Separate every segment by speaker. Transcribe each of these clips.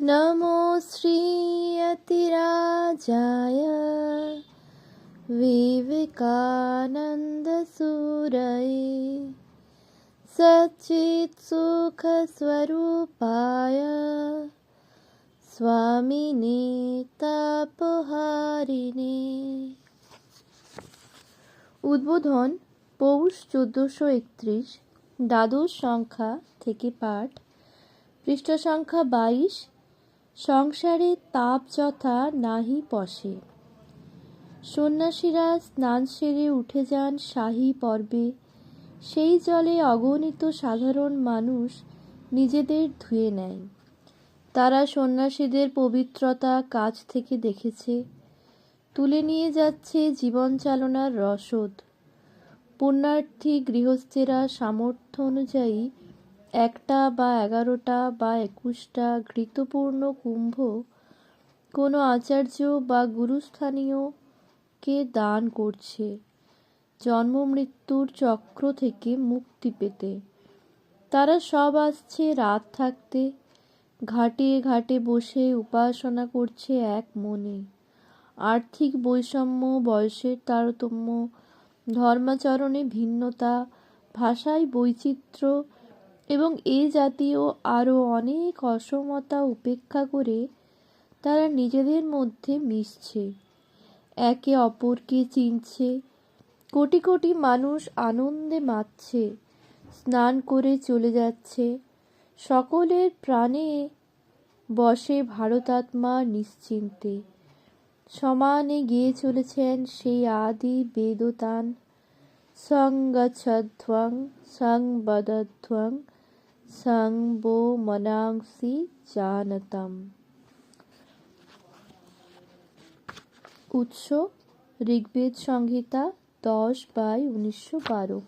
Speaker 1: नमो श्रीयतिराजाय विवेकानन्दसूरये सच्चित्सुखस्वरूपाय স্বামিনে তাপহারিণে উদ্বোধন পৌষ চোদ্দোশো একত্রিশ দ্বাদশ সংখ্যা থেকে পাঠ পৃষ্ঠ সংখ্যা বাইশ সংসারে তাপ যথা নাহি পশে। সন্ন্যাসীরা স্নান সেরে উঠে যান শাহী পর্বে। সেই জলে অগণিত সাধারণ মানুষ নিজেদের ধুয়ে নেয়। তারা সন্ন্যাসীদের পবিত্রতা কাছ থেকে দেখেছে। তুলে নিয়ে যাচ্ছে জীবন চালনার রসদ। পুণ্যার্থী গৃহস্থেরা সামর্থ্য অনুযায়ী একটা বা এগারোটা বা একুশটা ঘৃতপূর্ণ কুম্ভ কোনো আচার্য বা গুরুস্থানীয়কে দান করছে। জন্ম মৃত্যুর চক্র থেকে মুক্তি পেতে। তারা সব আসছে রাত থাকতে। ঘাটে ঘাটে বসে উপাসনা করছে এক মনে। আর্থিক বৈষম্য, বয়সের তারতম্য, ধর্মাচরণে ভিন্নতা, ভাষায় বৈচিত্র্য এবং এ জাতীয় আরও অনেক অসমতা উপেক্ষা করে তারা নিজেদের মধ্যে মিশছে। একে অপরকে চিনছে। কোটি কোটি মানুষ আনন্দে মাতছে, স্নান করে চলে যাচ্ছে। সকলের প্রাণে বসে ভারতাত্মা নিশ্চিন্তে। সমানে গিয়ে চলেছেন সেই আদি বেদতান। সঙ্গচ্ছধ্বং সংবদধ্বং সংবো মনাংসি জানতম। উৎস, ঋগ্বেদ সংহিতা দশ বাই উনিশশো বারো।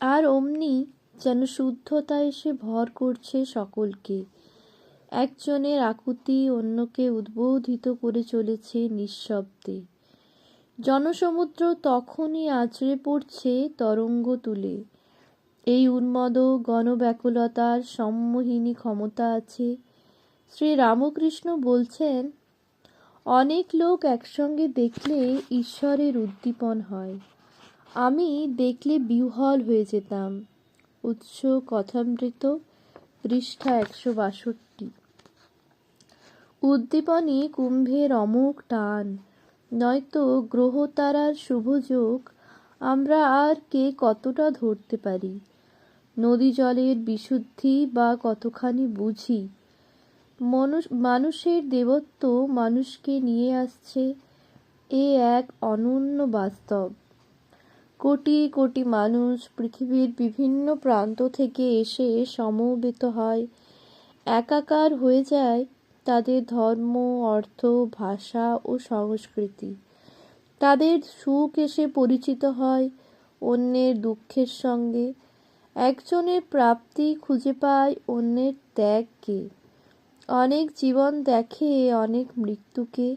Speaker 1: আর অমনি যেন শুদ্ধতা এসে ভর করছে সকলকে। একজনের আকুতি অন্যকে উদ্বোধিত করে চলেছে নিঃশব্দে। জনসমুদ্র তখনই আছড়ে পড়ছে তরঙ্গ তুলে। এই উন্মদ গণব্যাকুলতার সম্মোহিনী ক্ষমতা আছে। শ্রী রামকৃষ্ণ বলছেন, অনেক লোক একসঙ্গে দেখলে ঈশ্বরের উদ্দীপন হয়। আমি দেখলে বিহ্বল হয়ে যেতাম। উৎস কথামৃত, পৃষ্ঠা একশো বাষট্টি। উদ্দীপনে কুম্ভের অমুক টান, নয়তো গ্রহতারার শুভযোগ আমরা আর কে কতটা ধরতে পারি? নদী জলের বিশুদ্ধি বা কতখানি বুঝি? মানুষ, মানুষের দেবত্ব মানুষকে নিয়ে আসছে এ এক অনন্য বাস্তব। কোটি কোটি মানুষ পৃথিবীর বিভিন্ন প্রান্ত থেকে এসে সমবেত হয়। একাকার হয়ে যায় তাদের ধর্ম, অর্থ, ভাষা ও সংস্কৃতি। তাদের সুখ এসে পরিচিত হয় অন্যের দুঃখের সঙ্গে। একজনের প্রাপ্তি খুঁজে পায় অন্যের ত্যাগকে। অনেক জীবন দেখে অনেক মৃত্যুকে।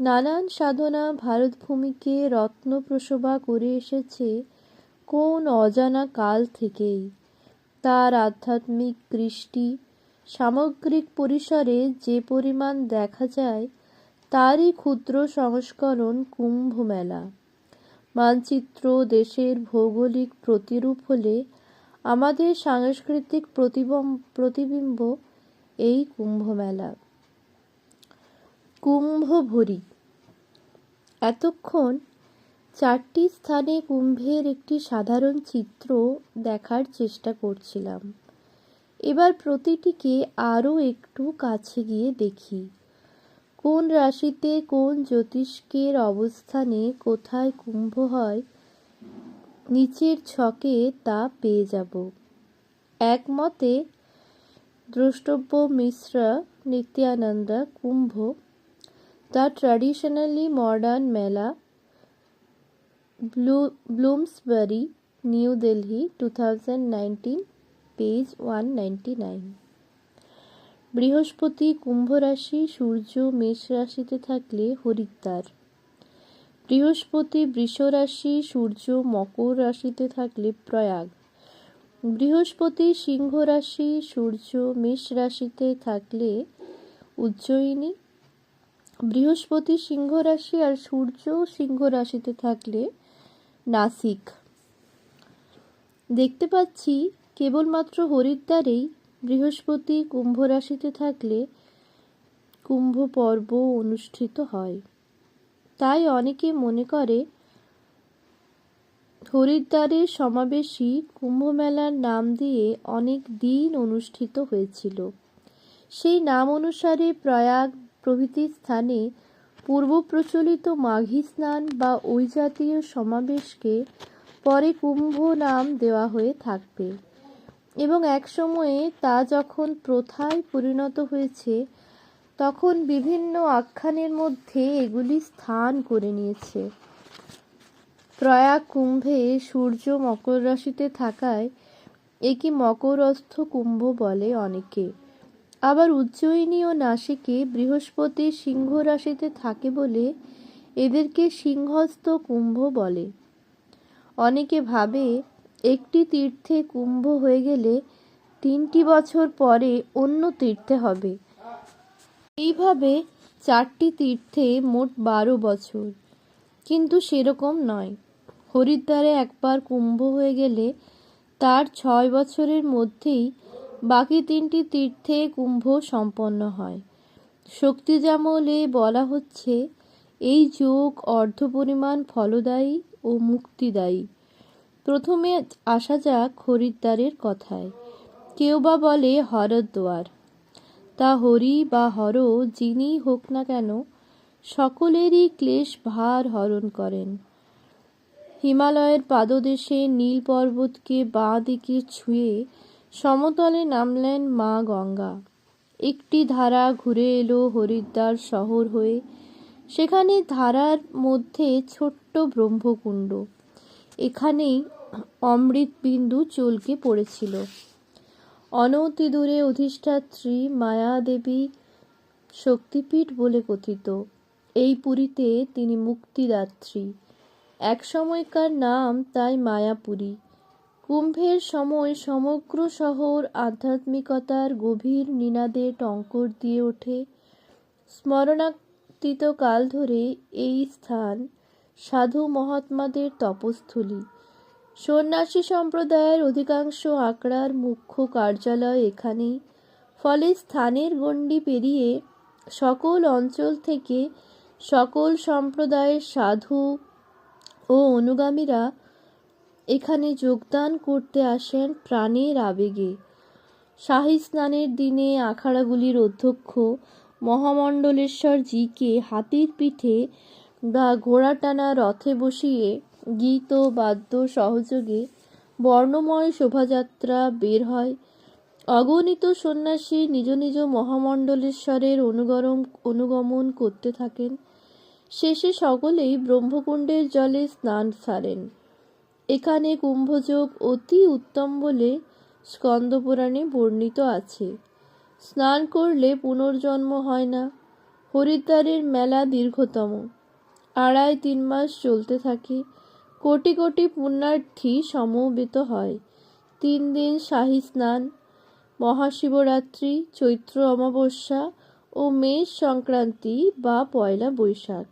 Speaker 1: নানান সাধনা ভারতভূমিকে রত্নপ্রসভা করে এসেছে কোন অজানা কাল থেকেই। তার আধ্যাত্মিক কৃষ্টি সামগ্রিক পরিসরে যে পরিমাণ দেখা যায় তারই ক্ষুদ্র সংস্করণ কুম্ভ মেলা মানচিত্র, দেশের ভৌগোলিক প্রতিরূপ হলে আমাদের সাংস্কৃতিক প্রতিবিম্ব এই কুম্ভ মেলা কুম্ভ ভরি এতক্ষণ চারটি স্থানে কুম্ভের একটি সাধারণ চিত্র দেখার চেষ্টা করছিলাম। এবার প্রতিটিকে আরও একটু কাছে গিয়ে দেখি। কোন রাশিতে কোন জ্যোতিষ্কের অবস্থানে কোথায় কুম্ভ হয়, নিচের ছকে তা পেয়ে যাব। একমতে, দ্রষ্টব্য Mishra Nityananda Kumbh the traditionally modern mela, blue, Bloomsbury, New Delhi two thousand nineteen page one ninety nine বৃহস্পতি কুম্ভ রাশি সূর্য, মেষ রাশিতে থাকলে হরিদ্বার। বৃহস্পতি বৃষ রাশি সূর্য, মকর রাশিতে থাকলে প্রয়াগ। বৃহস্পতি সিংহ রাশি সূর্য, মেষ রাশিতে থাকলে উজ্জয়িনী। বৃহস্পতি সিংহ রাশি আর সূর্য সিংহ রাশিতে থাকলে নাসিক। দেখতে পাচ্ছি, কেবলমাত্র হরিদ্বারেই বৃহস্পতি কুম্ভ রাশিতে থাকলে কুম্ভ পর্ব অনুষ্ঠিত হয়। তাই অনেকে মনে করে হরিদ্বারের সমাবেশই কুম্ভমেলার নাম দিয়ে অনেক দিন অনুষ্ঠিত হয়েছিল। সেই নাম অনুসারে প্রয়াগ প্রভৃতি স্থানে পূর্ব প্রচলিত মাঘী স্নান বা ওই জাতীয় সমাবেশকে পরে কুম্ভ নাম দেওয়া হয়ে থাকবে। এবং এক সময়ে তা যখন প্রথায় পরিণত হয়েছে, তখন বিভিন্ন আখ্যানের মধ্যে এগুলি স্থান করে নিয়েছে। প্রয়াগ কুম্ভে সূর্য মকর রাশিতে থাকায় একে মকরস্থ কুম্ভ বলে অনেকে। আবার উজ্জয়িনী ও নাসিকে বৃহস্পতি সিংহ রাশিতে থাকে বলে এদেরকে সিংহস্থ কুম্ভ বলে। অনেকে ভাবে একটি তীর্থে কুম্ভ হয়ে গেলে তিনটি বছর পরে অন্য তীর্থে হবে। এইভাবে চারটি তীর্থে মোট বারো বছর। কিন্তু সেরকম নয়। হরিদ্বারে একবার কুম্ভ হয়ে গেলে তার ছয় বছরের মধ্যেই বাকি তিনটি তীর্থে কুম্ভ সম্পন্ন হয়। শক্তিজামলে বলা হচ্ছে, এই যোগ অর্ধপরিমাণ ফলদায়ী ও মুক্তিদায়ী। প্রথমে আসা যাক হরিদ্বারের কথায়। কেউ বা বলে হরদ্বার তা হরি বা হর যিনি হোক না কেন, সকলেরই ক্লেশ ভার হরণ করেন। হিমালয়ের পাদদেশে নীল পর্বতকে বাঁ দিকে ছুঁয়ে সমতলে নামলেন মা গঙ্গা। একটি ধারা ঘুরে এলো হরিদ্বার শহর হয়ে। সেখানে ধারার মধ্যে ছোট্ট ব্রহ্মকুণ্ড। এখানেই অমৃত বিন্দু চলকে পড়েছিল। অনতি দূরে অধিষ্ঠাত্রী মায়াদেবী শক্তিপীঠ বলে কথিত। এই পুরীতে তিনি মুক্তিদাত্রী। এক সময়কার নাম তাই মায়াপুরী। কুম্ভের সময় সমগ্র শহর আধ্যাত্মিকতার গভীর নিনাদে টঙ্কর দিয়ে ওঠে। স্মরণাতীত কাল ধরে এই স্থান সাধু মহাত্মাদের তপস্থলী। সন্ন্যাসী সম্প্রদায়ের অধিকাংশ আঁকড়ার মুখ্য কার্যালয় এখানেই। ফলে স্থানের গণ্ডি পেরিয়ে সকল অঞ্চল থেকে সকল সম্প্রদায়ের সাধু ও অনুগামীরা এখানে যোগদান করতে আসেন প্রাণের আবেগে। শাহী স্নানের দিনে আখাড়াগুলির অধ্যক্ষ মহামণ্ডলেশ্বর জিকে হাতির পিঠে বা ঘোড়া টানা রথে বসিয়ে গীত ও বাদ্য সহযোগে বর্ণময় শোভাযাত্রা বের হয়। অগণিত সন্ন্যাসী নিজ নিজ মহামণ্ডলেশ্বরের অনুগরম, অনুগমন করতে থাকেন। শেষে সকলেই ব্রহ্মকুণ্ডের জলে স্নান সারেন। এখানে কুম্ভযোগ অতি উত্তম বলে স্কন্দপুরাণে বর্ণিত আছে। স্নান করলে পুনর্জন্ম হয় না। হরিদ্বারের মেলা দীর্ঘতম। আড়াই তিন মাস চলতে থাকে। কোটি কোটি পুণ্যার্থী সমবেত হয়। তিন দিন শাহী স্নান, মহাশিবরাত্রি, চৈত্র অমাবস্যা ও মেষ সংক্রান্তি বা পয়লা বৈশাখ।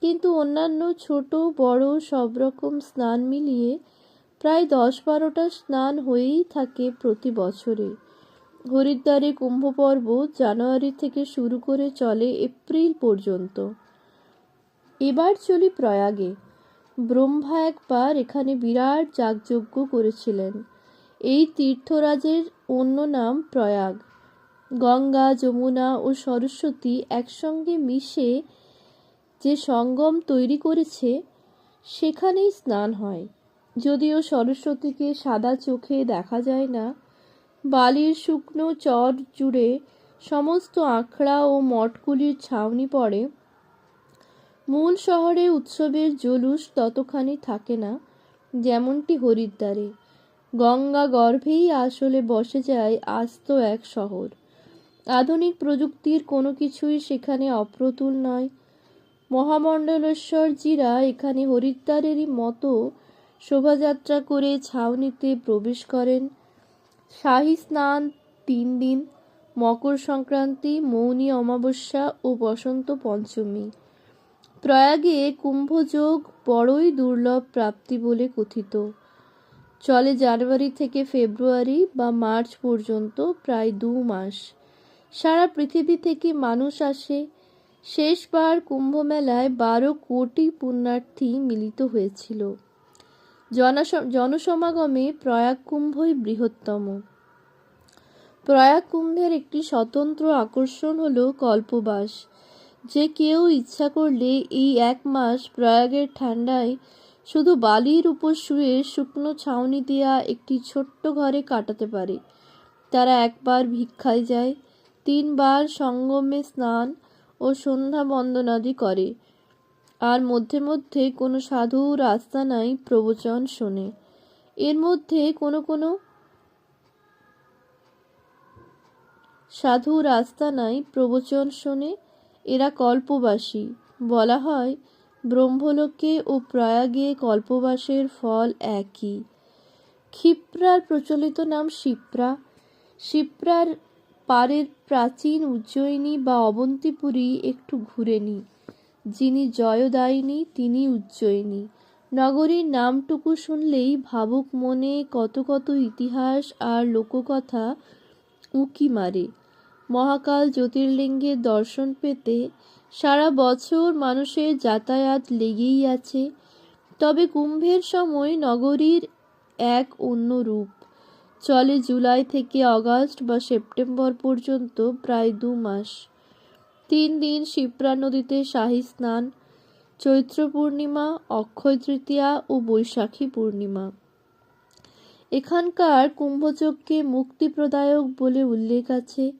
Speaker 1: কিন্তু অন্যান্য ছোট, বড় সব রকম স্নান মিলিয়ে প্রায় দশ বারোটা স্নান হয়েই থাকে প্রতি বছরে। হরিদ্বারে কুম্ভ পর্ব জানুয়ারি থেকে শুরু করে চলে এপ্রিল পর্যন্ত। এবার চলি প্রয়াগে। ব্রহ্মা একবার এখানে বিরাট যাগযজ্ঞ করেছিলেন। এই তীর্থরাজের অন্য নাম প্রয়াগ। গঙ্গা, যমুনা ও সরস্বতী একসঙ্গে মিশে যে সঙ্গম তৈরি করেছে, সেখানেই স্নান হয়। যদিও সরস্বতীকে সাদা চোখে দেখা যায় না, বালির শুকনো চর জুড়ে সমস্ত আখড়া ও মঠগুলির ছাউনি পড়ে। মূল শহরে উৎসবের জলুস ততখানি থাকে না, যেমনটি হরিদ্বারে। গঙ্গা গর্ভেই আসলে বসে যায় আস্ত এক শহর। আধুনিক প্রযুক্তির কোনো কিছুই সেখানে অপ্রতুল নয়। মহামণ্ডলেশ্বরজিরা এখানে হরিদ্বারেরই মতো শোভাযাত্রা করে ছাউনিতে প্রবেশ করেন। শাহী স্নান তিন দিন, মকর সংক্রান্তি, মৌনী অমাবস্যা ও বসন্ত পঞ্চমী। প্রয়াগে কুম্ভযোগ বড়ই দুর্লভ প্রাপ্তি বলে কথিত। চলে জানুয়ারি থেকে ফেব্রুয়ারি বা মার্চ পর্যন্ত প্রায় দু মাস। সারা পৃথিবী থেকে মানুষ আসে। শেষবার কুম্ভমেলায় বারো কোটি পুণ্যার্থী মিলিত হয়েছিল। জনস- জনসমাগমে প্রয়াগ কুম্ভই বৃহত্তম। প্রয়াগ কুম্ভের একটি স্বতন্ত্র আকর্ষণ হল কল্পবাস। যে কেউ ইচ্ছা করলে এই এক মাস প্রয়াগের ঠান্ডায় শুধু বালির উপর শুয়ে শুকনো ছাউনি দেওয়া একটি ছোট্ট ঘরে কাটাতে পারে। তারা একবার ভিক্ষায় যায়, তিনবার সঙ্গমে স্নান ও সন্ধ্যা বন্দনাদি করে। আর মধ্যে মধ্যে কোনো সাধু রাস্তা নাই প্রবচন শোনে। এর মধ্যে কোনো কোনো সাধু রাস্তা নাই প্রবচন শোনে। এরা কল্পবাসী। বলা হয়, ব্রহ্মলোকে ও প্রয়াগে কল্পবাসের ফল একই। ক্ষিপ্রার প্রচলিত নাম শিপ্রা। শিপ্রার পারের প্রাচীন উজ্জয়িনী বা অবন্তিপুরী একটু ঘুরে নি। যিনি জয়দায়িনী তিনি উজ্জয়িনী। নগরীর নামটুকু শুনলেই ভাবুক মনে কত কত ইতিহাস আর লোককথা উকি মারে। মহাকাল জ্যোতির্লিঙ্গের দর্শন পেতে সারা বছর মানুষের যাতায়াত লেগেই আছে। তবে কুম্ভের সময় নগরীর এক অন্য রূপ। চলে জুলাই থেকে আগস্ট বা সেপ্টেম্বর পর্যন্ত প্রায় দু মাস। তিন দিন শিপ্রা নদীতে শাহী স্নান, চৈত্র পূর্ণিমা, অক্ষয় তৃতীয়া ও বৈশাখী পূর্ণিমা। এখানকার কুম্ভযজ্ঞে মুক্তিপ্রদায়ক বলে উল্লেখ আছে।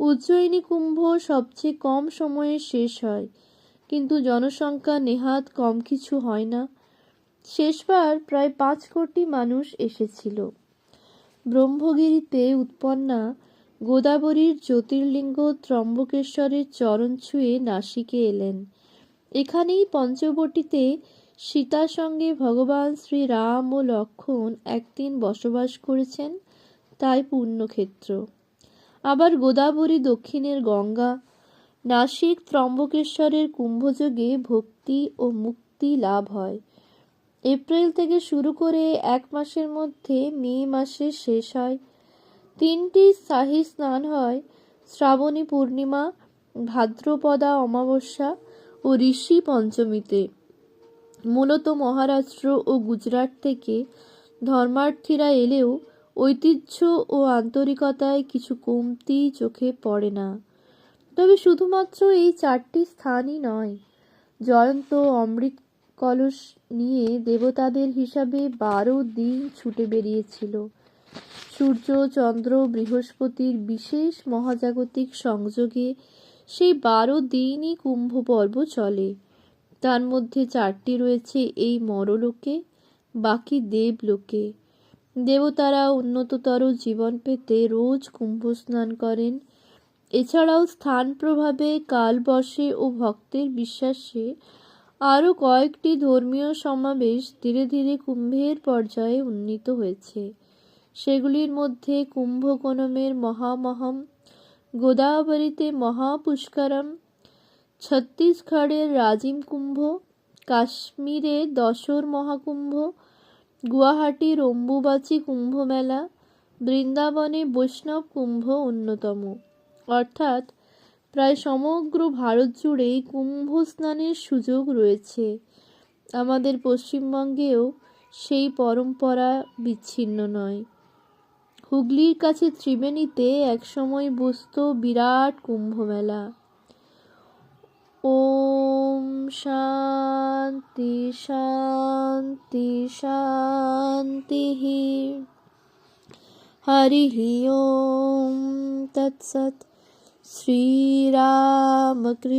Speaker 1: উজ্জয়িনী কুম্ভ সবচেয়ে কম সময়ে শেষ হয়। কিন্তু জনসংখ্যা নেহাত কম কিছু হয় না। শেষবার প্রায় পাঁচ কোটি মানুষ এসেছিল। ব্রহ্মগিরিতে উৎপন্না গোদাবরীর জ্যোতির্লিঙ্গ ত্রম্বকেশ্বরের চরণ ছুঁয়ে নাসিকে এলেন। এখানেই পঞ্চবটিতে সীতার সঙ্গে ভগবান শ্রী রাম ও লক্ষ্মণ একদিন বসবাস করেছেন, তাই পুণ্যক্ষেত্র আবার গোদাবরী দক্ষিণের গঙ্গা, নাসিক ত্রম্বকেশ্বরের কুম্ভযোগে ভক্তি ও মুক্তি লাভ হয়। এপ্রিল থেকে শুরু করে এক মাসের মধ্যে মে মাসে শেষ হয়। তিনটি শাহী স্নান হয়, শ্রাবণী পূর্ণিমা, ভাদ্রপদা অমাবস্যা ও ঋষি পঞ্চমীতে। মূলত মহারাষ্ট্র ও গুজরাট থেকে ধর্মার্থীরা এলেও ঐতিহ্য ও আন্তরিকতায় কিছু কমতি চোখে পড়ে না। তবে শুধুমাত্র এই চারটি স্থানই নয়, জয়ন্ত, অমৃত কলস নিয়ে দেবতাদের হিসাবে বারো দিন ছুটে বেরিয়েছিল। সূর্য, চন্দ্র, বৃহস্পতির বিশেষ মহাজাগতিক সংযোগে সেই বারো দিনই কুম্ভ পর্ব চলে। তার মধ্যে চারটি রয়েছে এই মরলোকে, বাকি দেবলোকে। দেবতারা উন্নততর জীবন পেতে রোজ কুম্ভ স্নান করেন। এছাড়াও স্থান প্রভাবে কাল বসে ও ভক্তের বিশ্বাসে আরও কয়েকটি ধর্মীয় সমাবেশ ধীরে ধীরে কুম্ভের পর্যায়ে উন্নীত হয়েছে। সেগুলির মধ্যে কুম্ভকোণমের মহামহম, গোদাবরীতে মহাপুষ্করম, ছত্তিশগড়ের রাজিম কুম্ভ, কাশ্মীরে দশর মহাকুম্ভ গুয়াহাটির অম্বুবাচী কুম্ভ মেলা বৃন্দাবনে বৈষ্ণব কুম্ভ অন্যতম। অর্থাৎ প্রায় সমগ্র ভারত জুড়েই কুম্ভ স্নানের সুযোগ রয়েছে। আমাদের পশ্চিমবঙ্গেও সেই পরম্পরা বিচ্ছিন্ন নয়। হুগলির কাছে ত্রিবেণীতে একসময় বসত বিরাট কুম্ভমেলা। ओम शांति शांति शांति ही। हरि ओम तत्सत। श्री रामकृष्णार्पणमस्तु